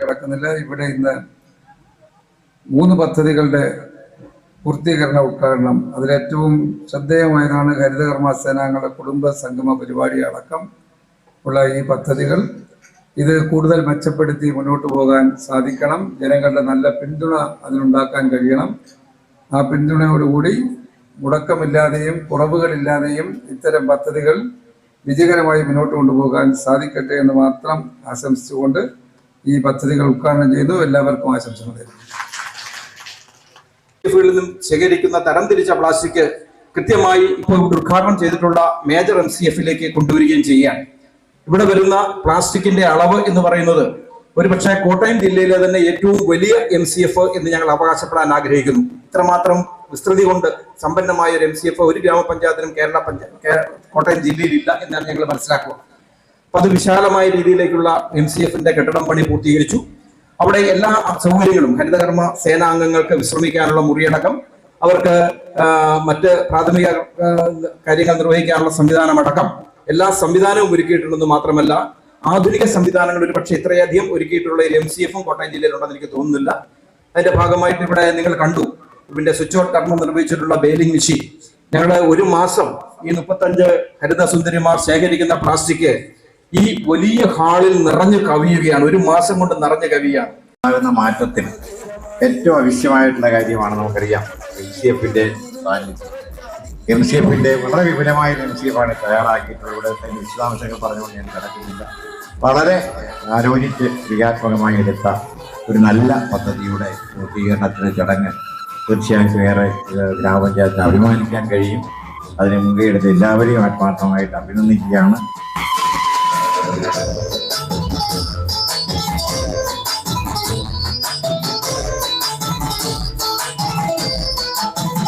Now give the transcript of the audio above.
കിടക്കുന്നില്ല. ഇവിടെ ഇന്ന് മൂന്ന് പദ്ധതികളുടെ പൂർത്തീകരണ ഉദ്ഘാടനം. അതിലേറ്റവും ശ്രദ്ധേയമായതാണ് ഹരിതകർമ്മ സേനാംഗങ്ങളുടെ കുടുംബ സംഗമ പരിപാടി അടക്കം ഉള്ള ഈ പദ്ധതികൾ. ഇത് കൂടുതൽ മെച്ചപ്പെടുത്തി മുന്നോട്ട് പോകാൻ സാധിക്കണം. ജനങ്ങളുടെ നല്ല പിന്തുണ അതിനുണ്ടാക്കാൻ കഴിയണം. ആ പിന്തുണയോടുകൂടി മുടക്കമില്ലാതെയും കുറവുകളില്ലാതെയും ഇത്തരം പദ്ധതികൾ വിജയകരമായി മുന്നോട്ട് കൊണ്ടുപോകാൻ സാധിക്കട്ടെ എന്ന് മാത്രം ആശംസിച്ചുകൊണ്ട് ഈ പദ്ധതികൾ ഉദ്ഘാടനം ചെയ്തു. എല്ലാവർക്കും ആശംസകൾ ഫീൽഡിൽ നിന്നും ശേഖരിക്കുന്ന തരംതിരിച്ച പ്ലാസ്റ്റിക് കൃത്യമായി ഇപ്പോൾ ഉദ്ഘാടനം ചെയ്തിട്ടുള്ള മേജർ എം സി എഫിലേക്ക് കൊണ്ടുവരികയും ചെയ്യുകയാണ്. ഇവിടെ വരുന്ന പ്ലാസ്റ്റിക്കിന്റെ അളവ് എന്ന് പറയുന്നത് ഒരുപക്ഷെ കോട്ടയം ജില്ലയിലെ തന്നെ ഏറ്റവും വലിയ എം സി എഫ് എന്ന് ഞങ്ങൾ അവകാശപ്പെടാൻ ആഗ്രഹിക്കുന്നു. ഇത്രമാത്രം വിസ്തൃതി കൊണ്ട് സമ്പന്നമായ ഒരു എം സി എഫ് ഒരു ഗ്രാമപഞ്ചായത്തിനും കേരള പഞ്ചായത്ത് കോട്ടയം ജില്ലയിലില്ല എന്നാണ് ഞങ്ങൾ മനസ്സിലാക്കുക. അത് വിശാലമായ രീതിയിലേക്കുള്ള എം സി എഫിന്റെ കെട്ടിടം പണി പൂർത്തീകരിച്ചു. അവിടെ എല്ലാ സൗകര്യങ്ങളും ഹരിതകർമ്മ സേനാംഗങ്ങൾക്ക് വിശ്രമിക്കാനുള്ള മുറിയടക്കം അവർക്ക് മറ്റ് പ്രാഥമിക കാര്യങ്ങൾ നിർവഹിക്കാനുള്ള സംവിധാനം അടക്കം എല്ലാ സംവിധാനവും ഒരുക്കിയിട്ടുണ്ടെന്ന് മാത്രമല്ല ആധുനിക സംവിധാനങ്ങൾ ഒരു പക്ഷേ ഇത്രയധികം ഒരുക്കിയിട്ടുള്ള ഒരു എം സി എഫും കോട്ടയം ജില്ലയിലുണ്ടെന്ന് എനിക്ക് തോന്നുന്നില്ല. അതിന്റെ ഭാഗമായിട്ട് ഇവിടെ നിങ്ങൾ കണ്ടു. ഇതിന്റെ സ്വിച്ച് ഔട്ട് കർമ്മം നിർവഹിച്ചിട്ടുള്ള ബെയിലിംഗ് മെഷീൻ ഞങ്ങൾ ഒരു മാസം ഈ മുപ്പത്തഞ്ച് ഹരിതസുന്ദരിമാർ ശേഖരിക്കുന്ന പ്ലാസ്റ്റിക് ഈ വലിയ ഹാളിൽ നിറഞ്ഞു കവിയുകയാണ്. ഒരു മാസം കൊണ്ട് നിറഞ്ഞു കവിയാണ്. ഉണ്ടാകുന്ന മാറ്റത്തിന് ഏറ്റവും ആവശ്യമായിട്ടുള്ള കാര്യമാണ് നമുക്കറിയാം. എം സി എഫിന്റെ സാന്നിധ്യം എം സി എഫിന്റെ വളരെ വിപുലമായ എം സി എഫാണ് തയ്യാറാക്കിയിട്ടുള്ളത്. ഇവിടെ വിശദാംശങ്ങൾ പറഞ്ഞുകൊണ്ട് ഞാൻ കിടക്കുന്നില്ല. വളരെ ആലോചിച്ച് ക്രിയാത്മകമായി എടുത്ത ഒരു നല്ല പദ്ധതിയുടെ പൂർത്തീകരണത്തിന് ചടങ്ങ് തീർച്ചയായിട്ടും ഏറെ ഗ്രാമപഞ്ചായത്തിന് അഭിമാനിക്കാൻ കഴിയും. അതിന് മുൻകൈ എടുത്ത് എല്ലാവരെയും ആത്മാർത്ഥമായിട്ട് അഭിനന്ദിക്കുകയാണ്. Thank you.